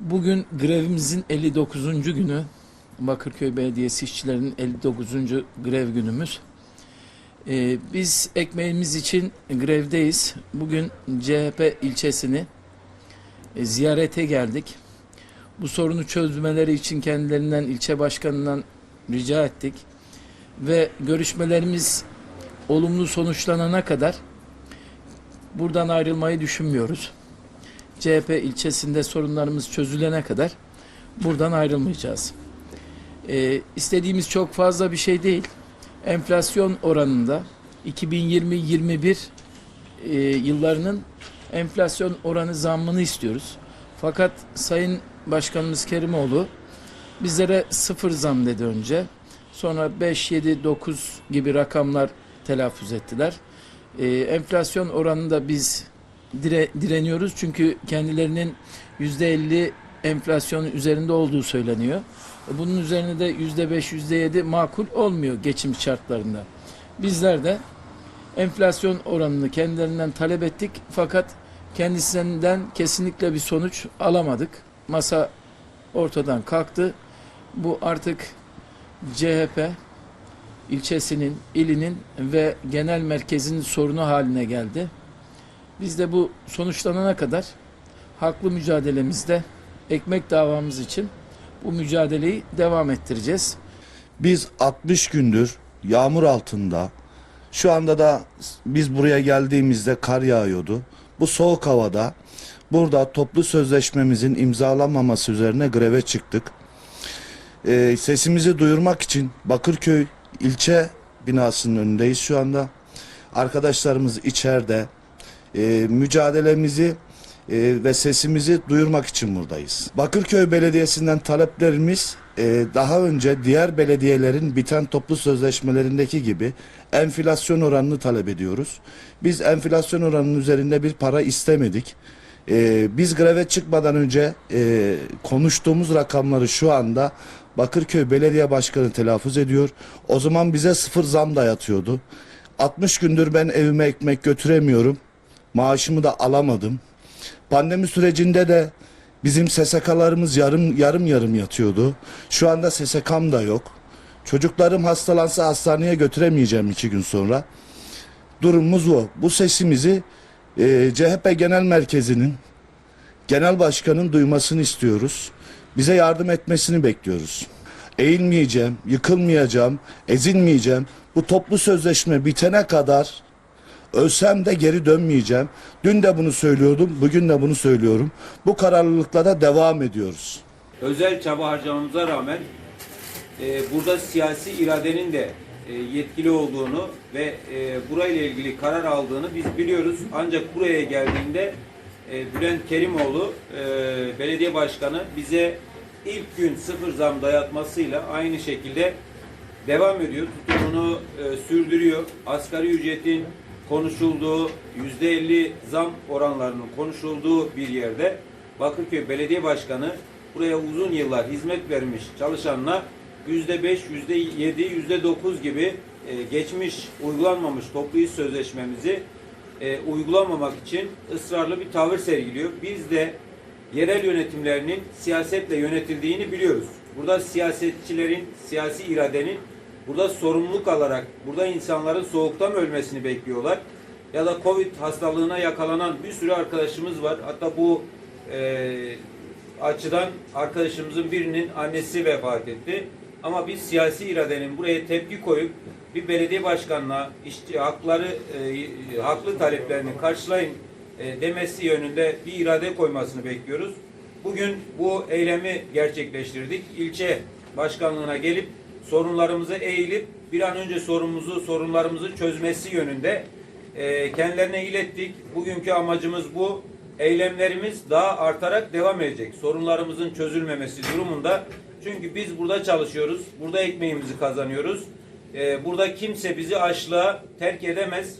Bugün grevimizin 59. günü. Bakırköy Belediyesi işçilerinin 59. grev günümüz. Ee, biz ekmeğimiz için grevdeyiz. Bugün CHP ilçesini e, ziyarete geldik. Bu sorunu çözmeleri için kendilerinden ilçe başkanından rica ettik. Ve görüşmelerimiz olumlu sonuçlanana kadar buradan ayrılmayı düşünmüyoruz. CHP ilçesinde sorunlarımız çözülene kadar buradan ayrılmayacağız. Ee, istediğimiz çok fazla bir şey değil. Enflasyon oranında 2020-21 e, yıllarının enflasyon oranı zammını istiyoruz. Fakat Sayın Başkanımız Kerimoğlu bizlere sıfır zam dedi önce. Sonra 5, 7, 9 gibi rakamlar telaffuz ettiler. Ee, enflasyon oranında biz dire, direniyoruz çünkü kendilerinin yüzde elli enflasyonun üzerinde olduğu söyleniyor. Bunun üzerine de yüzde beş, yüzde yedi makul olmuyor geçim şartlarında. Bizler de enflasyon oranını kendilerinden talep ettik fakat kendisinden kesinlikle bir sonuç alamadık. Masa ortadan kalktı. Bu artık CHP ilçesinin, ilinin ve genel merkezinin sorunu haline geldi. Biz de bu sonuçlanana kadar haklı mücadelemizde ekmek davamız için bu mücadeleyi devam ettireceğiz. Biz 60 gündür yağmur altında şu anda da biz buraya geldiğimizde kar yağıyordu. Bu soğuk havada burada toplu sözleşmemizin imzalanmaması üzerine greve çıktık. Ee, sesimizi duyurmak için Bakırköy ilçe binasının önündeyiz şu anda. Arkadaşlarımız içeride. Ee, mücadelemizi e, ve sesimizi duyurmak için buradayız. Bakırköy Belediyesi'nden taleplerimiz e, daha önce diğer belediyelerin biten toplu sözleşmelerindeki gibi enflasyon oranını talep ediyoruz. Biz enflasyon oranının üzerinde bir para istemedik. E, biz greve çıkmadan önce e, konuştuğumuz rakamları şu anda Bakırköy Belediye Başkanı telaffuz ediyor. O zaman bize sıfır zam dayatıyordu. 60 gündür ben evime ekmek götüremiyorum. Maaşımı da alamadım. Pandemi sürecinde de bizim SSK'larımız yarım yarım yarım yatıyordu. Şu anda SSK'm da yok. Çocuklarım hastalansa hastaneye götüremeyeceğim iki gün sonra. Durumumuz bu. Bu sesimizi e, CHP Genel Merkezi'nin genel başkanın duymasını istiyoruz. Bize yardım etmesini bekliyoruz. Eğilmeyeceğim, yıkılmayacağım, ezilmeyeceğim. Bu toplu sözleşme bitene kadar Ölsem de geri dönmeyeceğim. Dün de bunu söylüyordum, bugün de bunu söylüyorum. Bu kararlılıkla da devam ediyoruz. özel çaba harcamamıza rağmen e, burada siyasi iradenin de e, yetkili olduğunu ve e, burayla ilgili karar aldığını biz biliyoruz. Ancak buraya geldiğinde e, Bülent Kerimoğlu e, belediye başkanı bize ilk gün sıfır zam dayatmasıyla aynı şekilde devam ediyor. Tutumunu e, sürdürüyor. Asgari ücretin konuşulduğu %50 zam oranlarının konuşulduğu bir yerde Bakırköy Belediye Başkanı buraya uzun yıllar hizmet vermiş çalışanla %5, %7, %9 gibi e, geçmiş uygulanmamış toplu iş sözleşmemizi e, uygulamamak için ısrarlı bir tavır sergiliyor. Biz de yerel yönetimlerinin siyasetle yönetildiğini biliyoruz. Burada siyasetçilerin, siyasi iradenin burada sorumluluk alarak burada insanların soğuktan ölmesini bekliyorlar. Ya da Covid hastalığına yakalanan bir sürü arkadaşımız var. Hatta bu e, açıdan arkadaşımızın birinin annesi vefat etti. Ama biz siyasi iradenin buraya tepki koyup bir belediye başkanına işçi hakları e, haklı taleplerini karşılayın e, demesi yönünde bir irade koymasını bekliyoruz. Bugün bu eylemi gerçekleştirdik. İlçe başkanlığına gelip sorunlarımızı eğilip bir an önce sorunumuzu, sorunlarımızı çözmesi yönünde e, kendilerine ilettik. Bugünkü amacımız bu. Eylemlerimiz daha artarak devam edecek. Sorunlarımızın çözülmemesi durumunda. Çünkü biz burada çalışıyoruz. Burada ekmeğimizi kazanıyoruz. E, burada kimse bizi açlığa terk edemez.